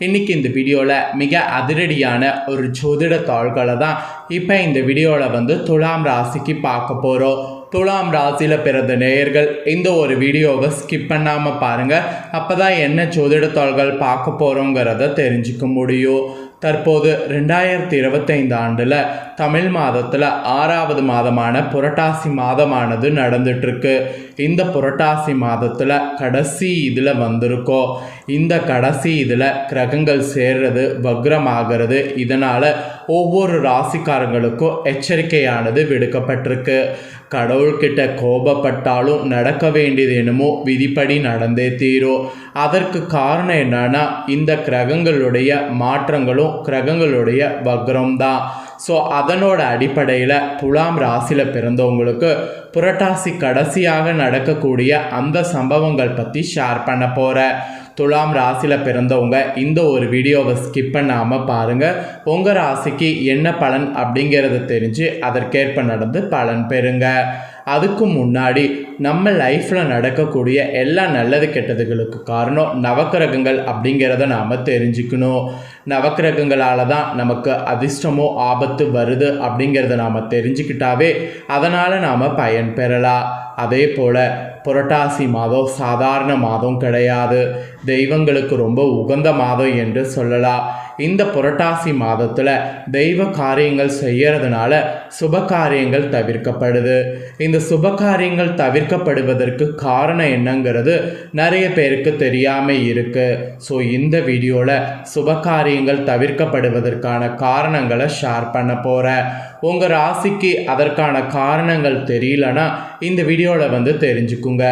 இன்னைக்கு இந்த வீடியோவில் மிக அதிரடியான ஒரு ஜோதிட தாள்களை தான் இப்போ இந்த வீடியோவில் வந்து துலாம் ராசிக்கு பார்க்க போகிறோம் துலாம் ராசியில் பிறந்த நேயர்கள் இந்த ஒரு வீடியோவை ஸ்கிப் பண்ணாமல் பாருங்கள் அப்போ தான் என்ன ஜோதிட தாள்கள் பார்க்க போகிறோங்கிறத தெரிஞ்சுக்க முடியும். தற்போது ரெண்டாயிரத்தி இருபத்தைந்து ஆண்டில் தமிழ் மாதத்தில் ஆறாவது மாதமான புரட்டாசி மாதமானது நடந்துட்டுருக்கு. இந்த புரட்டாசி மாதத்தில் கடைசி இதில் வந்திருக்கோம் இந்த கடைசி இதில் கிரகங்கள் சேர்றது வக்ரமாகிறது இதனால் ஒவ்வொரு ராசிக்காரங்களுக்கும் எச்சரிக்கையானது விடுக்கப்பட்டிருக்கு. கடவுள்கிட்ட கோபப்பட்டாலும் நடக்க வேண்டியது என்னமோ விதிப்படி நடந்தே தீரும். அதற்கு காரணம் என்னன்னா இந்த கிரகங்களுடைய மாற்றங்களும் கிரகங்களுடைய வக்ரம் தான் ஸோ அதனோட அடிப்படையில் துலாம் ராசியில் பிறந்தவங்களுக்கு புரட்டாசி கடைசியாக நடக்கக்கூடிய அந்த சம்பவங்கள் பற்றி ஷேர் பண்ண போகிறேன் துலாம் ராசியில் பிறந்தவங்க இந்த ஒரு வீடியோவை ஸ்கிப் பண்ணாமல் பாருங்கள் உங்கள் ராசிக்கு என்ன பலன் அப்படிங்கிறத தெரிஞ்சு அதற்கேற்ப நடந்து பலன் பெறுங்க. அதுக்கு முன்னாடி நம்ம லைஃப்பில் நடக்கக்கூடிய எல்லா நல்லது கெட்டதுகளுக்கு காரணம் நவக்கிரகங்கள் அப்படிங்கிறத நாம் தெரிஞ்சுக்கணும். நவக்கிரகங்களால் தான் நமக்கு அதிர்ஷ்டமோ ஆபத்து வருது அப்படிங்கிறத நாம் தெரிஞ்சுக்கிட்டாவே அதனால் நாம் பயன் பெறலாம். அதே போல் புரட்டாசி மாதம் சாதாரண மாதம் கிடையாது. தெய்வங்களுக்கு ரொம்ப உகந்த மாதம் என்று சொல்லலாம். இந்த புரட்டாசி மாதத்தில் தெய்வ காரியங்கள் செய்யறதுனால சுப காரியங்கள் தவிர்க்கப்படுது. இந்த சுப காரியங்கள் தவிர்க்கப்படுவதற்கு காரணம் என்னங்கிறது நிறைய பேருக்கு தெரியாமல் இருக்குது ஸோ இந்த வீடியோவில் சுப காரியங்கள் தவிர்க்கப்படுவதற்கான காரணங்களை ஷேர் பண்ண போகிறேன் உங்கள் ராசிக்கு அதற்கான காரணங்கள் தெரியலனா இந்த வீடியோவில் வந்து தெரிஞ்சுக்குங்க.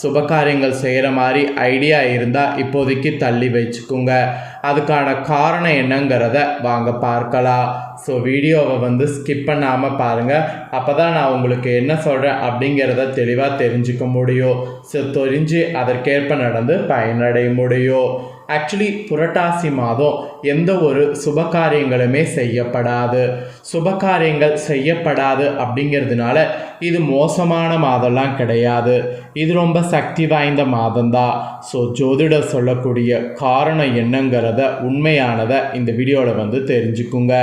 சுபகாரியங்கள் செய்கிற மாதிரி ஐடியா இருந்தால் இப்போதைக்கு தள்ளி வச்சுக்கோங்க. அதுக்கான காரணம் என்னங்கிறத வாங்க பார்க்கலாம். ஸோ வீடியோவை வந்து ஸ்கிப் பண்ணாமல் பாருங்கள் அப்போ தான் நான் உங்களுக்கு என்ன சொல்கிறேன் அப்படிங்கிறத தெளிவாக தெரிஞ்சுக்க முடியும். ஸோ தெரிஞ்சு அதற்கேற்ப நடந்து பயனடைய முடியும். ஆக்சுவலி புரட்டாசி மாதம் எந்த ஒரு சுப காரியங்களுமே செய்யப்படாது. சுப காரியங்கள் செய்யப்படாது அப்படிங்கிறதுனால இது மோசமான மாதம்லாம் கிடையாது. இது ரொம்ப சக்தி வாய்ந்த மாதம்தான் ஸோ ஜோதிடர் சொல்லக்கூடிய காரணம் என்னங்கிறத உண்மையானதை இந்த வீடியோவில் வந்து தெரிஞ்சுக்குங்க.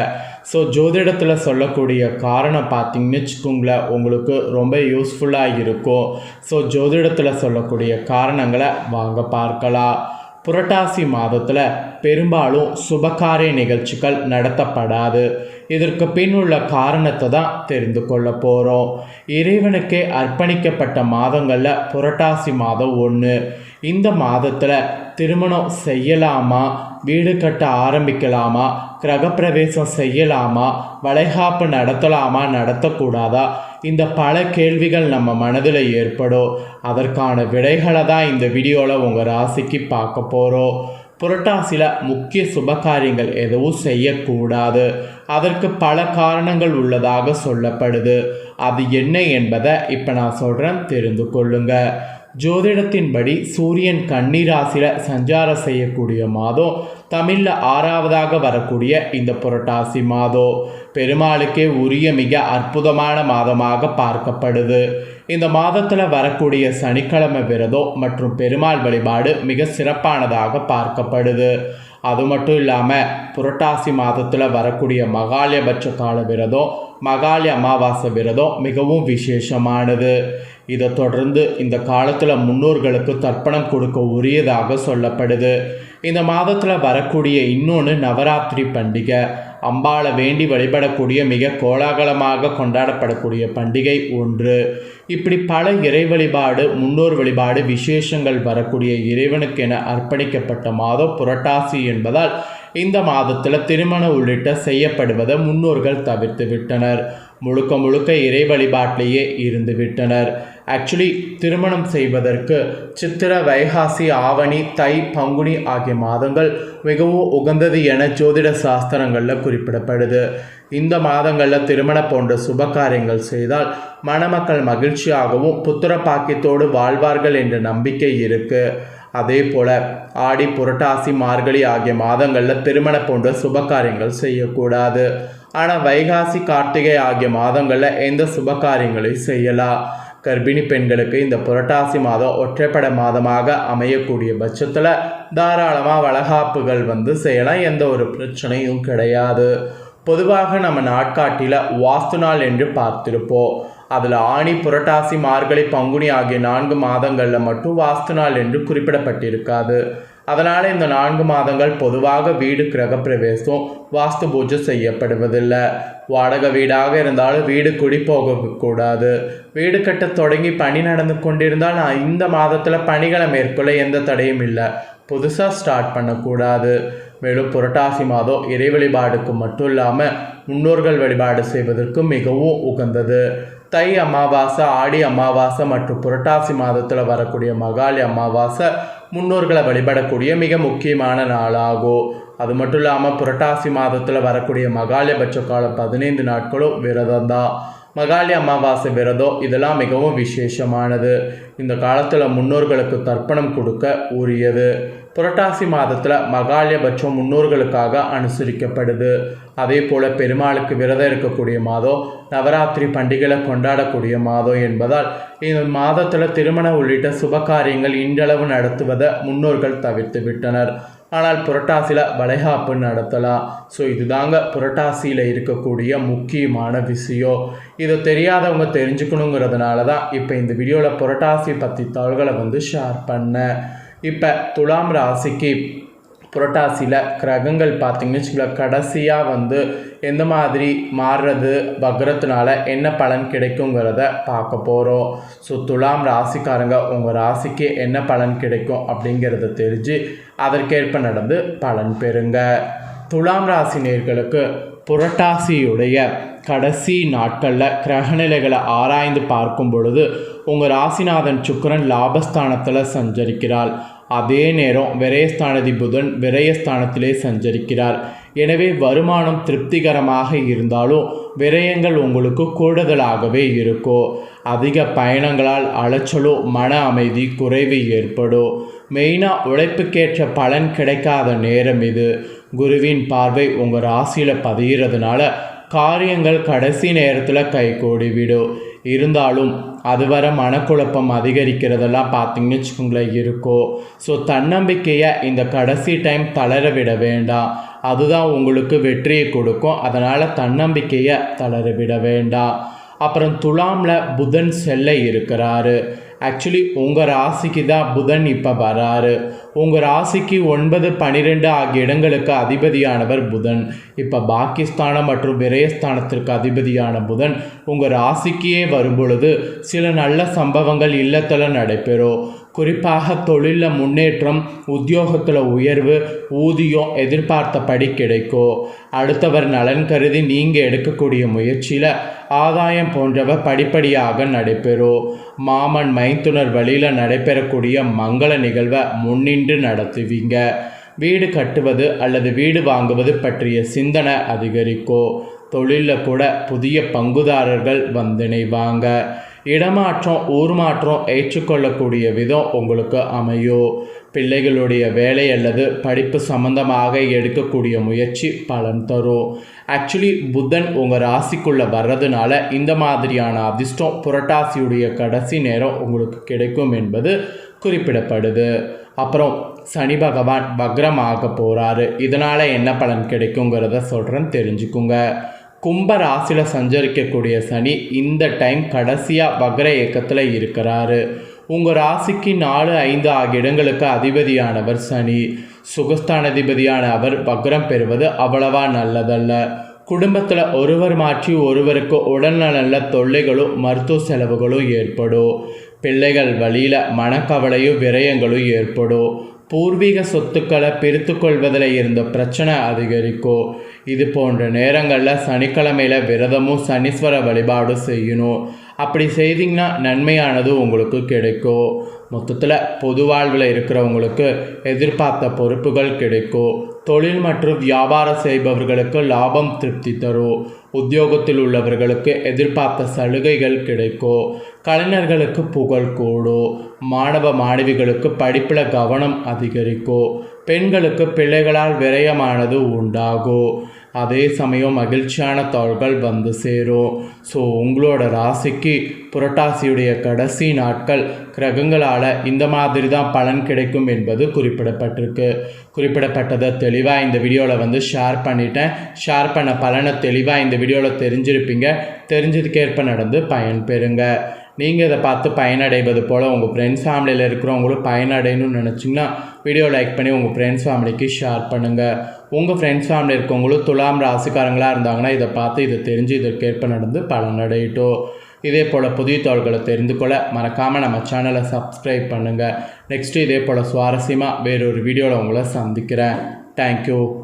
ஸோ ஜோதிடத்தில் சொல்லக்கூடிய காரணம் பார்த்தீங்கன்னு வச்சுக்கோங்களேன் உங்களுக்கு ரொம்ப யூஸ்ஃபுல்லாக இருக்கும். ஸோ ஜோதிடத்தில் சொல்லக்கூடிய காரணங்களை வாங்க பார்க்கலாம். புரட்டாசி மாதத்தில் பெரும்பாலும் சுபகாரிய நிகழ்ச்சிகள் நடத்தப்படாது. இதற்கு பின் உள்ள காரணத்தை தான் தெரிந்து கொள்ள போகிறோம் இறைவனுக்கே அர்ப்பணிக்கப்பட்ட மாதங்களில் புரட்டாசி மாதம் ஒன்று இந்த மாதத்தில் திருமணம் செய்யலாமா? வீடு கட்ட ஆரம்பிக்கலாமா? கிரகப்பிரவேசம் செய்யலாமா? வளைகாப்பு நடத்தலாமா? நடத்தக்கூடாதா? இந்த பல கேள்விகள் நம்ம மனதில் ஏற்படும் அதற்கான விடைகளை தான் இந்த வீடியோவில் உங்கள் ராசிக்கு பார்க்க போகிறோம் புரட்டாசியில் முக்கிய சுபகாரியங்கள் எதுவும் செய்யக்கூடாது. அதற்கு பல காரணங்கள் உள்ளதாக சொல்லப்படுது. அது என்ன என்பதை இப்போ நான் சொல்கிறேன் தெரிந்து கொள்ளுங்கள் ஜோதிடத்தின்படி சூரியன் கன்னிராசியில் சஞ்சாரம் செய்யக்கூடிய மாதம் தமிழில் ஆறாவதாக வரக்கூடிய இந்த புரட்டாசி மாதம். பெருமாளுக்கே உரிய மிக அற்புதமான மாதமாக பார்க்கப்படுது. இந்த மாதத்தில் வரக்கூடிய சனிக்கிழமை விரதம் மற்றும் பெருமாள் வழிபாடு மிக சிறப்பானதாக பார்க்கப்படுது. அது மட்டும் இல்லாமல் புரட்டாசி மாதத்தில் வரக்கூடிய மகாலயபட்ச கால விரதம் மகாலய அமாவாசை விரதம் மிகவும் விசேஷமானது. இதை தொடர்ந்து இந்த காலத்தில் முன்னோர்களுக்கு தர்ப்பணம் கொடுக்க உரியதாக சொல்லப்படுது. இந்த மாதத்தில் வரக்கூடிய இன்னொன்று நவராத்திரி பண்டிகை. அம்பாளை வேண்டி வழிபடக்கூடிய மிக கோலாகலமாக கொண்டாடப்படக்கூடிய பண்டிகை ஒன்று. இப்படி பல இறை வழிபாடு முன்னோர் வழிபாடு விசேஷங்கள் வரக்கூடிய இறைவனுக்கென அர்ப்பணிக்கப்பட்ட மாதம் புரட்டாசி என்பதால் இந்த மாதத்தில் திருமணம் உள்ளிட்ட செய்யப்படுவதை முன்னோர்கள் தவிர்த்து விட்டனர். முழுக்க முழுக்க இறை வழிபாட்டிலேயே இருந்து விட்டனர். ஆக்சுவலி திருமணம் செய்வதற்கு சித்திர வைகாசி ஆவணி தை பங்குனி ஆகிய மாதங்கள் மிகவும் உகந்தது என ஜோதிட சாஸ்திரங்களில் குறிப்பிடப்படுது. இந்த மாதங்களில் திருமணம் போன்ற சுப காரியங்கள் செய்தால் மணமக்கள் மகிழ்ச்சியாகவும் புத்திர பாக்கியத்தோடு வாழ்வார்கள் என்ற நம்பிக்கை இருக்குது அதே போல் ஆடி புரட்டாசி மார்கழி ஆகிய மாதங்களில் திருமண போன்ற சுப காரியங்கள் செய்யக்கூடாது. ஆனால் வைகாசி கார்த்திகை ஆகிய மாதங்களில் எந்த சுப காரியங்களையும் செய்யலாம். கர்ப்பிணி பெண்களுக்கு இந்த புரட்டாசி மாதம் ஒற்றைப்படை மாதமாக அமையக்கூடிய பட்சத்தில் தாராளமாக வளகாப்புகள் வந்து செய்யலாம். எந்த ஒரு பிரச்சனையும் கிடையாது. பொதுவாக நம்ம நாட்காட்டியில் வாஸ்து நாள் என்று பார்த்திருப்போம். அதில் ஆணி புரட்டாசி மார்கழி பங்குனி ஆகிய நான்கு மாதங்களில் மட்டும் வாஸ்து நாள் என்று குறிப்பிடப்பட்டிருக்காது. அதனால் இந்த நான்கு மாதங்கள் பொதுவாக வீடு கிரகப்பிரவேசம் வாஸ்து பூஜை செய்யப்படுவதில்லை. வாடகை வீடாக இருந்தாலும் வீடு குடி போகக்கூடாது வீடு கட்ட தொடங்கி பணி நடந்து கொண்டிருந்தால் நான் இந்த மாதத்தில் பணிகளை மேற்கொள்ள எந்த தடையும் இல்லை. புதுசாக ஸ்டார்ட் பண்ணக்கூடாது. மேலும் புரட்டாசி மாதம் இறை வழிபாடுக்கு மட்டும் இல்லாமல் முன்னோர்கள் வழிபாடு செய்வதற்கு மிகவும் உகந்தது. தை அமாவாசை ஆடி அமாவாசை மற்றும் புரட்டாசி மாதத்தில் வரக்கூடிய மகாளி அமாவாசை முன்னோர்களை வழிபடக்கூடிய மிக முக்கியமான நாளாகும் அது மட்டும் இல்லாமல் புரட்டாசி மாதத்தில் வரக்கூடிய மகாலயபட்ச காலம் பதினைந்து நாட்களும் விரதம் தான். மகாலி அமாவாசை விரதம் இதெல்லாம் மிகவும் விசேஷமானது. இந்த காலத்தில் முன்னோர்களுக்கு தர்ப்பணம் கொடுக்க உரியது. புரட்டாசி மாதத்தில் மகாலியபட்சம் முன்னோர்களுக்காக அனுசரிக்கப்படுது. அதே போல் பெருமாளுக்கு விரதம் இருக்கக்கூடிய மாதம் நவராத்திரி பண்டிகைகளை கொண்டாடக்கூடிய மாதம் என்பதால் இந்த மாதத்தில் திருமணம் உள்ளிட்ட சுப காரியங்கள் இன்றளவு நடத்துவதை முன்னோர்கள் தவிர்த்து விட்டனர். ஆனால் புரட்டாசியில் வளைகாப்பு நடத்தலாம் ஸோ இதுதாங்க புரட்டாசியில் இருக்கக்கூடிய முக்கியமான விஷயம். இதை தெரியாதவங்க தெரிஞ்சுக்கணுங்கிறதுனால தான் இப்போ இந்த வீடியோவில் புரட்டாசி பற்றி தாள்களை வந்து ஷேர் பண்ணேன். இப்போ துலாம் ராசிக்கு புரட்டாசியில் கிரகங்கள் பார்த்திங்கன்னு வச்சுக்கோங்களேன் கடைசியாக வந்து எந்த மாதிரி மாறுறது வக்ரத்தினால என்ன பலன் கிடைக்குங்கிறத பார்க்க போகிறோம் ஸோ துலாம் ராசிக்காரங்க உங்கள் ராசிக்கு என்ன பலன் கிடைக்கும் அப்படிங்கிறத தெரிஞ்சு அதற்கேற்ப நடந்து பலன் பெறுங்க. துலாம் ராசி நேர்களுக்கு புரட்டாசியுடைய கடைசி நாட்களில் கிரகநிலைகளை ஆராய்ந்து பார்க்கும் பொழுது உங்கள் ராசிநாதன் சுக்கிரன் லாபஸ்தானத்தில் சஞ்சரிக்கிறாள். அதே நேரம் விரயஸ்தானதி புதன் விரயஸ்தானத்திலே சஞ்சரிக்கிறார். எனவே வருமானம் திருப்திகரமாக இருந்தாலும் விரயங்கள் உங்களுக்கு கூடுதலாகவே இருக்கும் அதிக பயணங்களால் அலைச்சலோ மன அமைதி குறைவு ஏற்படும். மெயினாக உழைப்புக்கேற்ற பலன் கிடைக்காத நேரம் இது. குருவின் பார்வை உங்கள் ராசியில் பதிகிறதுனால காரியங்கள் கடைசி நேரத்தில் கைகூடி விடும் இருந்தாலும் அது வர மனக்குழப்பம் அதிகரிக்கிறதெல்லாம் பார்த்தீங்கன்னு வச்சுக்கோங்களேன் இருக்கோ. ஸோ தன்னம்பிக்கையை இந்த கடைசி டைம் தளர விட வேண்டாம். அதுதான் உங்களுக்கு வெற்றியை கொடுக்கும். அதனால் தன்னம்பிக்கையை தளர விட வேண்டாம். அப்புறம் துலாமில் புதன் செல்ல இருக்கிறாரு. ஆக்சுவலி உங்கள் ராசிக்கு தான் புதன் இப்போ வராரு. உங்கள் ராசிக்கு ஒன்பது பன்னிரெண்டு ஆகிய இடங்களுக்கு அதிபதியானவர் புதன். இப்போ பாக்கிஸ்தானம் மற்றும் விரயஸ்தானத்திற்கு அதிபதியான புதன் உங்கள் ராசிக்கே வரும்பொழுது சில நல்ல சம்பவங்கள் இல்லத்தில் நடைபெறும். குறிப்பாக தொழிலில் முன்னேற்றம் உத்தியோகத்தில் உயர்வு ஊதியம் எதிர்பார்த்தபடி கிடைக்கும் அடுத்தவர் நலன் கருதி நீங்கள் எடுக்கக்கூடிய முயற்சியில் ஆதாயம் போன்றவை படிப்படியாக நடைபெறும் மாமன் மைத்துனர் வழியில் நடைபெறக்கூடிய மங்கள நிகழ்வை முன்னின்று நடத்துவீங்க. வீடு கட்டுவது அல்லது வீடு வாங்குவது பற்றிய சிந்தனை அதிகரிக்கும் தொழிலில் கூட புதிய பங்குதாரர்கள் வந்திணைவாங்க. இடமாற்றம் ஊர் மாற்றம் ஏற்றுக்கொள்ளக்கூடிய விதம் உங்களுக்கு அமையும் பிள்ளைகளுடைய வேலை அல்லது படிப்பு சம்பந்தமாக எடுக்கக்கூடிய முயற்சி பலன் தரும் ஆக்சுவலி புதன் உங்கள் ராசிக்குள்ளே வர்றதுனால இந்த மாதிரியான அதிர்ஷ்டம் புரட்டாசியுடைய கடைசி நேரம் உங்களுக்கு கிடைக்கும் என்பது குறிப்பிடப்படுது. அப்புறம் சனி பகவான் வக்ரமாக போகிறாரு இதனால் என்ன பலன் கிடைக்குங்கிறத சொல்கிறேன் தெரிஞ்சுக்குங்க. கும்ப ராசியில் சஞ்சரிக்கக்கூடிய சனி இந்த டைம் கடைசியாக வக்ர இயக்கத்தில் இருக்கிறாரு. உங்கள் ராசிக்கு நாலு ஐந்து ஆகிய இடங்களுக்கு அதிபதியானவர் சனி. சுகஸ்தானாதிபதியான அவர் வக்ரம் பெறுவது அவ்வளவா நல்லதல்ல. குடும்பத்தில் ஒருவர் மாற்றி ஒருவருக்கு உடல்நல தொல்லைகளும் மருத்துவ செலவுகளும் ஏற்படும். பிள்ளைகள் வழியில் மனக்கவலையும் விரயங்களும் ஏற்படும். பூர்வீக சொத்துக்களை பிரித்து கொள்வதில் இருந்த பிரச்சனை அதிகரிக்கும் இது போன்ற நேரங்களில் சனிக்கிழமையில் விரதமும் சனீஸ்வர வழிபாடும் செய்யணும். அப்படி செய்தீங்கன்னா நன்மையானது உங்களுக்கு கிடைக்கும் மொத்தத்தில் பொது வாழ்வில் இருக்கிறவங்களுக்கு எதிர்பார்த்த பொறுப்புகள் கிடைக்கும் தொழில் மற்றும் வியாபாரம் செய்பவர்களுக்கு லாபம் திருப்தி தரும் உத்தியோகத்தில் உள்ளவர்களுக்கு எதிர்பார்த்த சலுகைகள் கிடைக்கும் கலைஞர்களுக்கு புகழ் கூடும் மாணவ மாணவிகளுக்கு படிப்பில் கவனம் அதிகரிக்கும் பெண்களுக்கு பிள்ளைகளால் விரயமானது உண்டாகும் அதே சமயம் மகிழ்ச்சியான தாள்கள் வந்து சேரும். ஸோ உங்களோட ராசிக்கு புரட்டாசியுடைய கடைசி நாட்கள் கிரகங்களால் இந்த மாதிரி தான் பலன் கிடைக்கும் என்பது குறிப்பிடப்பட்டிருக்கு. குறிப்பிடப்பட்டதை தெளிவாக இந்த வீடியோவில் வந்து ஷேர் பண்ணிட்டேன். ஷேர் பண்ண பலனை தெளிவாக இந்த வீடியோவில் தெரிஞ்சிருப்பீங்க. தெரிஞ்சதுக்கேற்ப நடந்து பயன்பெறுங்க நீங்கள் இதை பார்த்து பயனடைவது போல் உங்கள் ஃப்ரெண்ட்ஸ் ஃபேமிலியில் இருக்கிறவங்களும் பயனடையணும்னு நினச்சிங்கன்னா வீடியோ லைக் பண்ணி உங்கள் ஃப்ரெண்ட்ஸ் ஃபேமிலிக்கு ஷேர் பண்ணுங்கள் உங்கள் ஃப்ரெண்ட்ஸ் ஃபேமிலி இருக்கவங்களும் துலாம் ராசிக்காரங்களாக இருந்தாங்கன்னா இதை பார்த்து இதை தெரிஞ்சு இதற்கேற்ப நடந்து பலனடையட்டும். இதே போல் புதிய தோள்களை தெரிந்து கொள்ள மறக்காமல் நம்ம சேனலை சப்ஸ்கிரைப் பண்ணுங்கள் நெக்ஸ்ட்டு இதே போல் சுவாரஸ்யமாக வேறொரு வீடியோவில் உங்களை சந்திக்கிறேன். தேங்க்யூ